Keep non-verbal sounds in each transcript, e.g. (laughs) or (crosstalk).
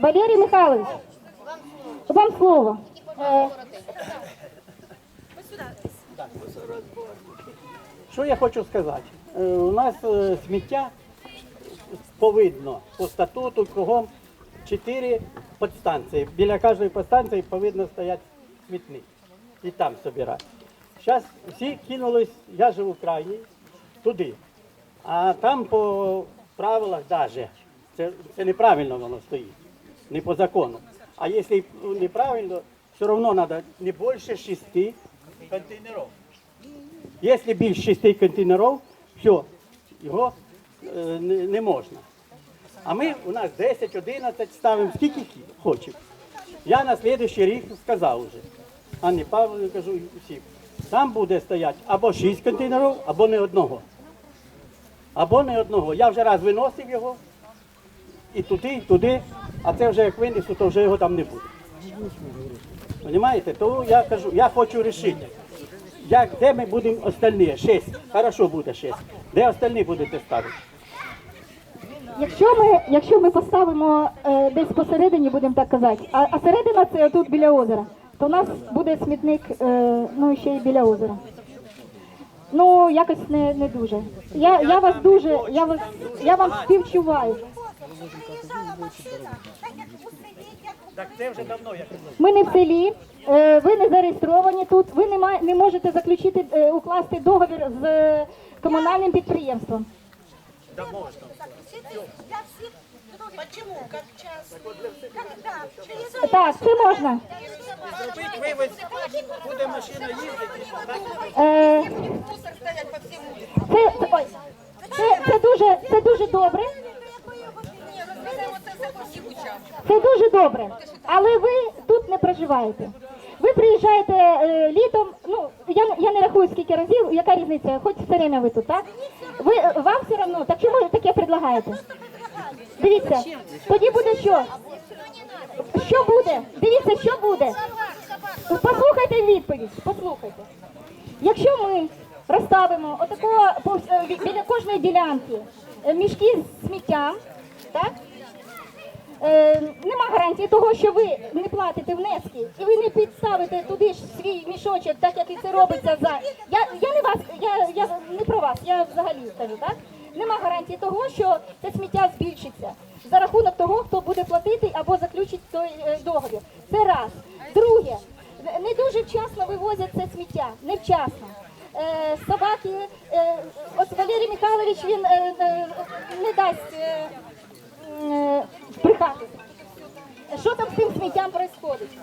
Валерій Михайлович, вам слово. Що я хочу сказати? Е, У нас е, сміття повинно по статуту кругом чотири подстанції. Біля кожної подстанції повинно стояти смітник і там збирати. Зараз всі кинулись, я живу в крайній, туди. А там по правилах навіть, це, це неправильно воно стоїть, не по закону. А якщо неправильно, все одно треба не більше шести контейнерів. Якщо більше шести контейнерів, все, його е, не, не можна. А ми у нас 10-11 ставимо скільки кі- хочемо. Я на слідуючий рік сказав вже. Анні Павловні кажу всім. Там буде стояти або 6 контейнерів, або не одного. Або не одного. Я вже раз виносив його і туди, і туди, а це вже як винесу, то вже його там не буде. Понимаєте? То я кажу, я хочу рішити. Як, де ми будемо остальні? Шесть. Хорошо буде шесть. Де остальні будете ставити? Якщо ми, якщо ми поставимо е, десь посередині, будемо так казати, а, а середина це тут біля озера, то у нас буде смітник е, ну ще й біля озера. Ну якось не, не дуже. Я, я вас дуже, я вас, я вам співчуваю. Ми не в селі, е, ви не зареєстровані тут, ви не, можете заключити, е, укласти договір з е, комунальним підприємством. для. Почему? Как через Так, це можна. Зробіть вивез, буде машина їздити. так? Мусор стоять по це, це, це, дуже, це дуже добре. Це дуже добре, але ви тут не проживаєте. Ви приїжджаєте е, літом. Ну я я не рахую скільки разів. Яка різниця? Хоч все время ви тут, так? Ви вам все одно. Так чому ви таке предлагаєте? Дивіться, тоді буде що? Що буде? Дивіться, що буде. Послухайте відповідь. Послухайте. Якщо ми розставимо отако е, бі- біля кожної ділянки е, мішки з сміттям, так? Е, нема гарантії того, що ви не платите внески і ви не підставите туди ж свій мішочок, так як і це робиться за. Я, я не вас, я, я не про вас, я взагалі скажу, так? Нема гарантії того, що це сміття збільшиться за рахунок того, хто буде платити або заключить той е, договір. Це раз. Друге, не- не дуже вчасно вивозять це сміття, невчасно. Е, собаки, е, ось Валерій Михайлович він е, е, не дасть. Е, е, брехати. Що там з цим сміттям відбувається?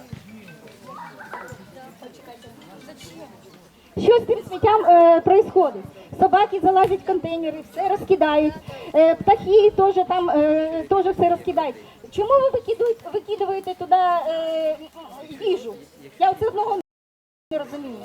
Що з цим сміттям е, происходить? Собаки залазять в контейнери, все розкидають, е, птахи теж там е, теж все розкидають. Чому ви викидуєте, викидаєте туди е, їжу? Я оце одного не розумію.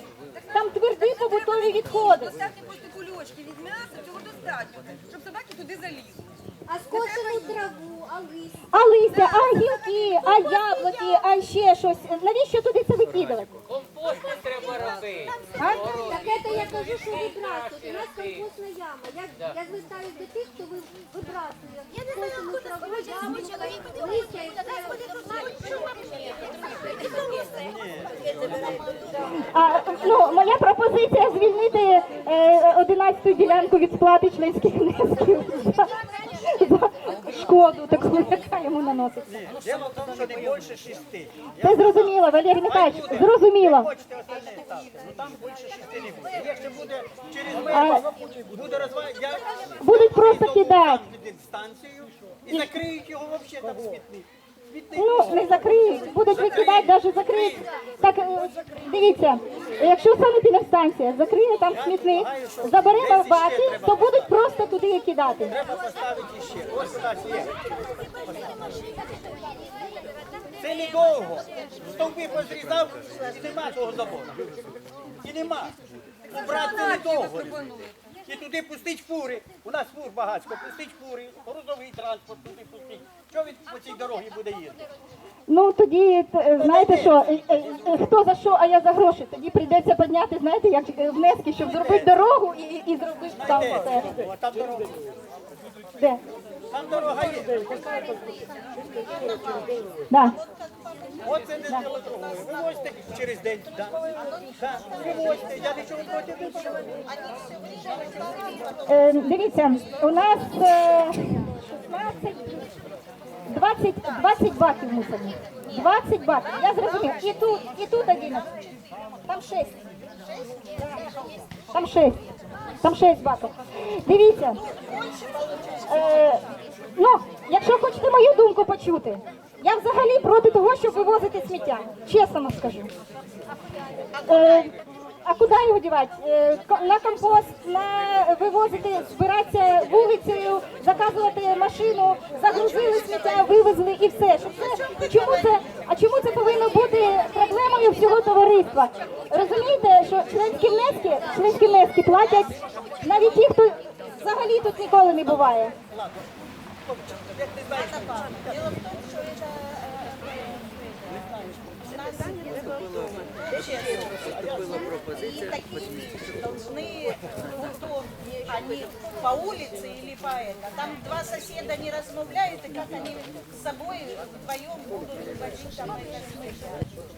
Там тверді побутові відходи. Достатньо просто кульочки від м'яса, цього достатньо, щоб собаки туди залізли. А скошену траву, а листя. А листя, а гілки, а яблуки, а ще щось. Навіщо туди це викидувати? Компосту треба робити. Так це я кажу, що вибрасують. У нас компостна яма. Я, я звертаюсь до тих, хто ви- вибрасує скошену траву, яблука, листя і А, ну, моя пропозиція звільнити е, 11 ділянку від сплати членських внесків шкоду, таку, яка йому наноситься. Дело в тому, що не більше шести. Це зрозуміло, Валерій Михайлович, зрозуміло. Хочете остальне ставте, ну там більше шести не буде. Якщо буде через мене, буде розвалити, я Будуть просто кидати. станцію і закриють його взагалі там смітник. Ну, не закриють, будуть викидати, навіть закриють. Так, е, дивіться, якщо санепідемстанція закриє там смітник, забере баки, то будуть просто туди кидати. треба поставити ще. Це недовго. Стовби позрізав і нема того забору. І нема. Убрати це недовго. І туди пустить фури. У нас фур багатько, пустить фури, грузовий транспорт туди пустить. Що він по цій дорогі буде їздити? Ну тоді е, знаєте що, е, е, е, хто за що, а я за гроші. Тоді прийдеться підняти, знаєте, як е, внески, щоб зробити дорогу і, і зробити там. Там дорога. Де? Там дорога є. Да. Оце не діло другого. Вивозьте через день. Да. Да. Вивозьте. Я нічого проти не. Е, дивіться, у нас е, 16, 20, 20 баків мусорних. 20 баків. Я зрозумів. І тут, і тут 11. Там 6. Там 6. Там 6 баків. Дивіться. Е, ну, якщо хочете мою думку почути, я взагалі проти того, щоб вивозити сміття. Чесно скажу. Е, а куди його дівати? Е, на компост, на вивозити, збиратися вулицею, заказувати машину, загрузили сміття, вивезли і все. Це чому це? А чому це повинно бути проблемою всього товариства? Розумієте, що членські внески, членські внески платять навіть ті, хто взагалі тут ніколи не буває. И такие должны кто, они по улице или по это. Там два соседа не размовляют, и как они с собой вдвоем будут выводить там это смысл.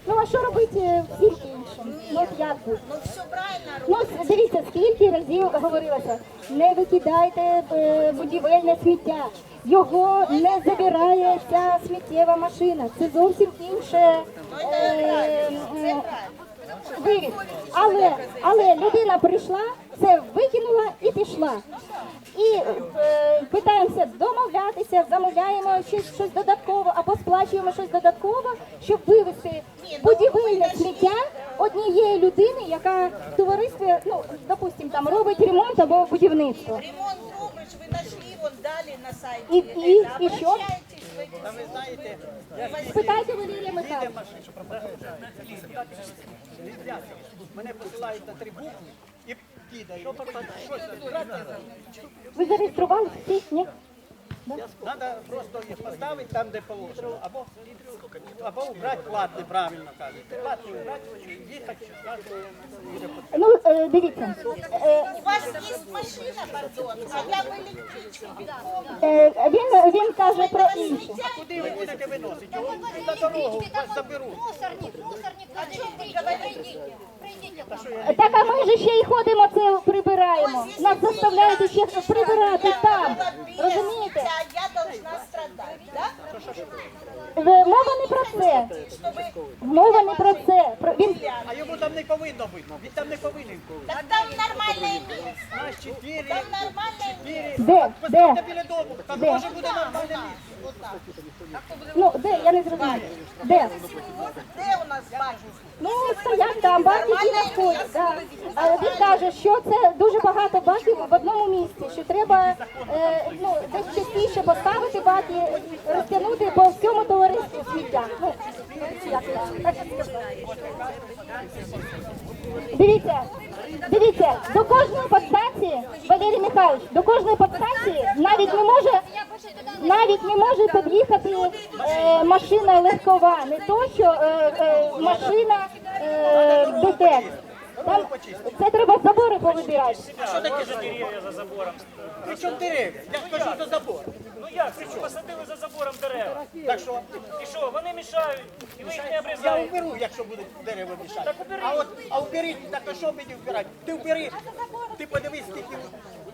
Ну а що робити всім іншим? Ну от як бути? Ну все правильно Ну, робят. ось дивіться, скільки разів говорилося, не викидайте е, будівельне сміття. Його не забирає ця сміттєва машина. Це зовсім інше е, е, вивіз. Але, але людина прийшла, це викинула і пішла. І е, питаємося домовлятися, замовляємо щось, щось додатково або сплачуємо щось додатково, щоб вивезти будівельне сміття однієї людини, яка в товаристві, ну допустим, там робить ремонт або будівництво. Ремонт робишь, вы нашли, вот дали на сайте. И- и- Это, и Та ви знаєте, Валерія Михайловича. мене посилають на три букви і кидають. Щось. Ви зареєстрували всі? Ні? Треба просто їх поставити там, де положено. Або, або убрати платний, правильно кажете. Платний убрати, їхати. Ну, дивіться. Е, У вас есть машина, пардон, а я в электричке битком. е, він, він каже про інше. Куди ви будете виносити? На дорогу вас заберуть. Мусорник, мусорник, на электричку пройдите. Пройдите. Так, а ми ж ще й ходимо, це прибираємо. Нас заставляють ще прибирати там. Розумієте? А я должна страдать, да? Мова не про це. Мова не про це. Про- Він А йому там не повинно бути. Він там не повинен бути. Так там нормальное место. Нас чотири, Там нормальное место. чотири. де? Поставте Де? біля дому. Там Де? може бути нормальне місце. Ну, де? Я не зрозуміла. Де? Де у нас баки? Ну, стоять там, баки і надходять. Да. Але він каже, що це дуже багато баків в одному місці, що треба е, ну, десь частіше поставити баки, розтягнути по всьому товариству сміття. Ну, як я, так я скажу. Дивіться, дивіться, до кожної подстанції, Валерій Михайлович, до кожної подстанції навіть не може навіть не може під'їхати е, машина не то що е, е, машина е, ДТЕК. Там це треба забори повибирати. Що таке за дерев'я за забором? При чому дерев'я? Я скажу за забор. Ну як, при чому? Посадили за забором дерева. Так що? І що, вони мішають, і ви їх не Я обрізаєте. уберу, якщо буде дерево мішати. Так убери. А от а уберіть, так а що мені вбирати? Ти убери. Ти подивись, скільки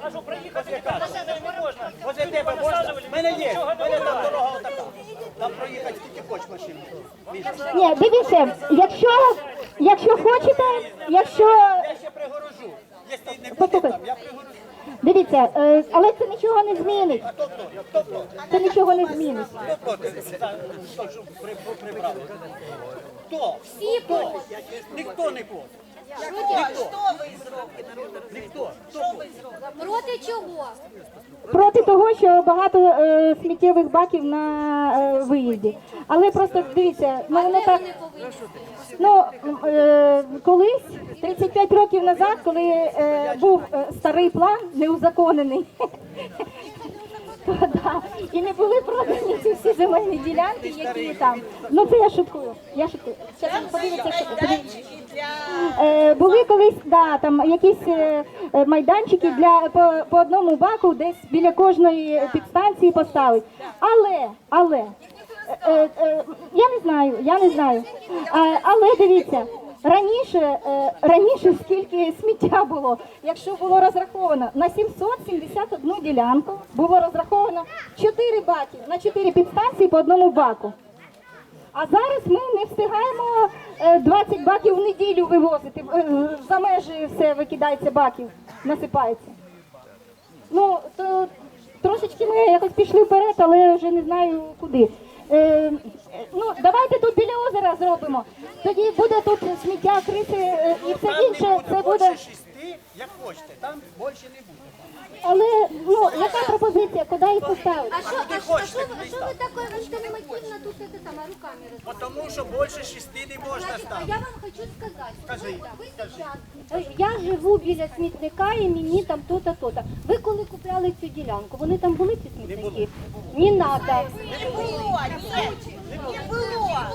А що, проїхати там машиною не можна? возле тебе можна. В мене є. В мене там дорога отака. Там проїхати скільки хочеш машин. Ні, дивіться, якщо, якщо хочете, якщо Я ще пригорожу. Якщо не буде там, я пригорожу. дивіться, е, але це нічого не змінить. Хто хто? Хто хто? Це нічого не змінить. Хто проти? Що при- при- прибрали? Хто? Всі проти. Ніхто не проти. Проти? Чого? Проти того, що багато е, сміттєвих баків на е, виїзді. Але просто дивіться, ну воно так. Ну е, колись, 35 років назад, коли е, був е, старий план неузаконений, (laughs) Да. І не були продані ці всі земельні ділянки, які там. Ну це я шуткую. Я шуткую. Там подивіться, що подивіться. Е, були колись да, там якісь е, е, майданчики для по, по одному баку десь біля кожної підстанції поставить. Але, але е, е, я не знаю, я не знаю. Але дивіться. Раніше, е, раніше скільки сміття було, якщо було розраховано на 771 ділянку, було розраховано 4 баки на 4 підстанції по одному баку. А зараз ми не встигаємо е, 20 баків в неділю вивозити. Е, За межі все викидається баків, насипається. Ну, то трошечки ми якось пішли вперед, але вже не знаю куди. Е, ну, давайте тут біля озера зробимо. Тоді буде тут сміття, криси е, і все інше. Це буде. як хочете, там більше не буде. Але ну яка пропозиція? Куди їх поставити? А що, а що, а що, ви- а що ви таке ультимативно тут це саме руками розмовляєте? Тому що більше шести не можна Значит, а я вам хочу сказать, Скажи, ви сейчас, е, я живу біля смітника і мені там то-то, то-то. Ви коли купляли цю ділянку, вони там були ці смітники? Не надо. Не было, нет, не было.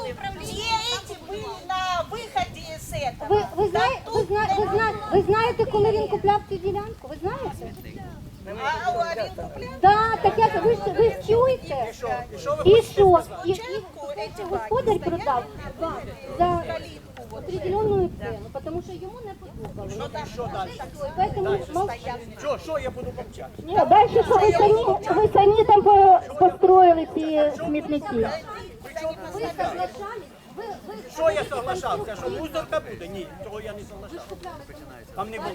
Все эти были на выходе Этого. Ви, ви, знає, ви, тут зна, ви, зна, ви знаєте, коли він купляв цю ділянку? Ви знаєте? А, а він купляв Так, так я, ви, ж- ви ж чуєте? І що? І, і кстати, господар продав вам за определенную цену, тому що йому не подобалось. Що далі? Поэтому мовчи. Що, що я буду мовчати? Ні, далі що ви самі, ви самі там по- построїли ці смітники. Ви соглашались? Що я соглашався? Що мусорка буде? Ні, цього я не соглашався. Там не було.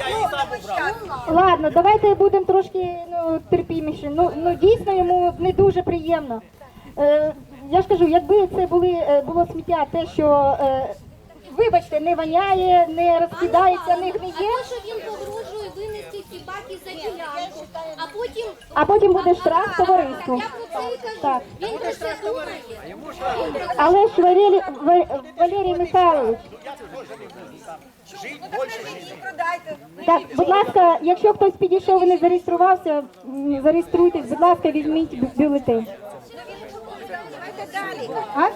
Я її сам убрав. Ладно, давайте будемо трошки ну, терпіміші. Ну, ну дійсно йому не дуже приємно. Е, я ж кажу, якби це були, е, було сміття, те, що е, вибачте, не воняє, не розкидається, не А гниє, те, що він баки за ділянку, а потім... а потім буде штраф товариству. Я про це і кажу. Так. Він про це думає. Але ж Валерій, Ва- Валерій Михайлович, так, будь ласка, якщо хтось підійшов і не зареєструвався, м, зареєструйтесь, будь ласка, візьміть бю- бюлетень. Давайте далі. А?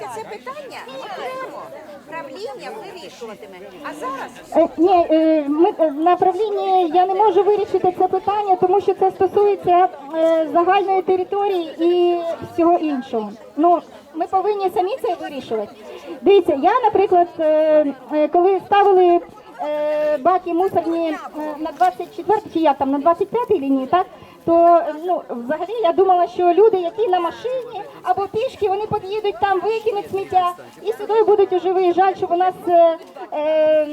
Давайте це питання окремо. Правління вирішуватиме. А зараз Е, Ні, е, ми е, на правлінні я не можу вирішити це питання, тому що це стосується загальної території і всього іншого. Ну, ми повинні самі це вирішувати. Дивіться, я, наприклад, коли ставили е, баки мусорні е, на 24 чи як там на 25 лінії, так? То ну взагалі я думала, що люди, які на машині або пішки, вони під'їдуть там, викинуть сміття і сюди будуть уже виїжджати, щоб у нас е, е,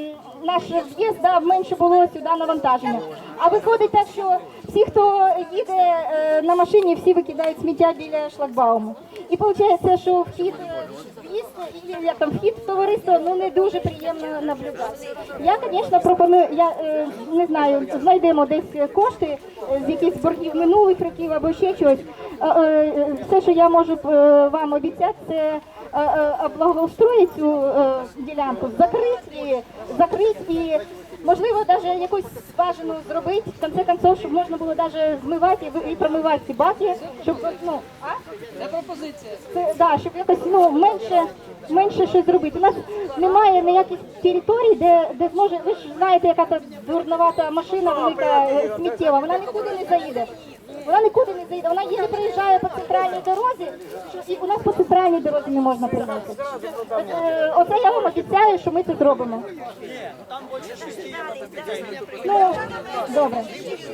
наш в'їзд дав менше було сюди навантаження. А виходить так, що всі, хто їде е, на машині, всі викидають сміття біля шлагбауму. І виходить, що вхід е, в'їзд, як там вхід товариство ну не дуже приємно наблюдати. Я, звісно, пропоную, я е, не знаю, знайдемо десь кошти е, з якихось боргів минулих років або ще щось. Е, е, Все, що я можу е, вам обіцяти, це е, цю ділянку, закрити її, закрити і можливо навіть якусь скважину зробити, в конце концов, щоб можна було навіть змивати і ви- і промивати ці баки, щоб ну, а? Це пропозиція. Це, да, щоб якось ну, менше, менше щось зробити. У нас немає ніяких територій, де, де зможе, ви ж знаєте, яка та дурновата машина велика сміттєва, вона нікуди не заїде. Вона нікуди не заїде, вона їде приїжджає по центральній дорозі, і у нас по центральній дорозі не можна приїхати. Е, Оце я вам обіцяю, що ми це зробимо. Ну, добре.